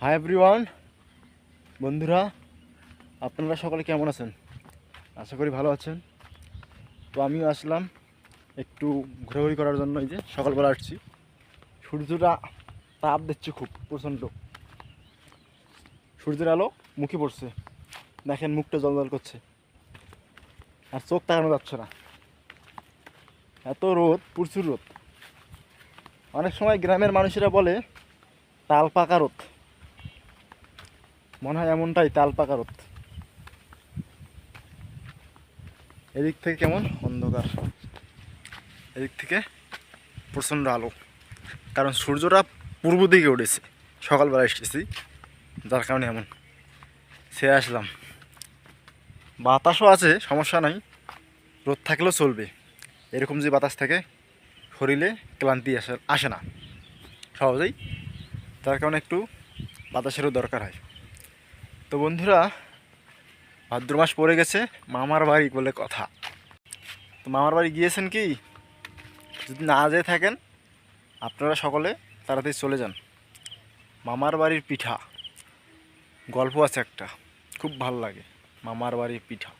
Hi everyone বন্ধুরা, আপনারা সকলে কেমন আছেন? আশা করি ভালো আছেন। তো আমিও আসলাম একটু ঘোরাঘুরি করার জন্য, এই যে সকালবেলা আসছি। সূর্যটা তাপ দিচ্ছে খুব, প্রচণ্ড। সূর্যের আলো মুখে পড়ছে। দেখেন মুখটা জল জল করছে। আর চোখ তাকানো যাচ্ছে না। এত রোদ, প্রচুর রোদ। অনেক সময় গ্রামের মানুষেরা বলে, তাল পাকা রোদ। মনে হয় এমনটাই, তাল পাকা রোদ এদিক থেকে কেমন? অন্ধকার। এদিক থেকে প্রচণ্ড আলো। কারণ সূর্যটা পূর্ব দিকে উঠেছে। সকালবেলা এসেছি, যার কারণে এমন। সে আসলাম। বাতাসও আছে, সমস্যা নাই। রোদ থাকলেও চলবে। এরকম যে বাতাস থাকে, শরীরে ক্লান্তি আসে আসে না। সহজেই। তার কারণে একটু বাতাসেরও দরকার হয়। তো বন্ধুরা, ভাদ্র মাস পড়ে গেছে, মামার বাড়ি বলে কথা। তো মামার বাড়ি গিয়েছেন কি? যদি না যেয়ে থাকেন, আপনারা সকলে তাড়াতাড়ি চলে যান। মামার বাড়ির পিঠা, গল্প আছে একটা, খুব ভালো লাগে মামার বাড়ির পিঠা।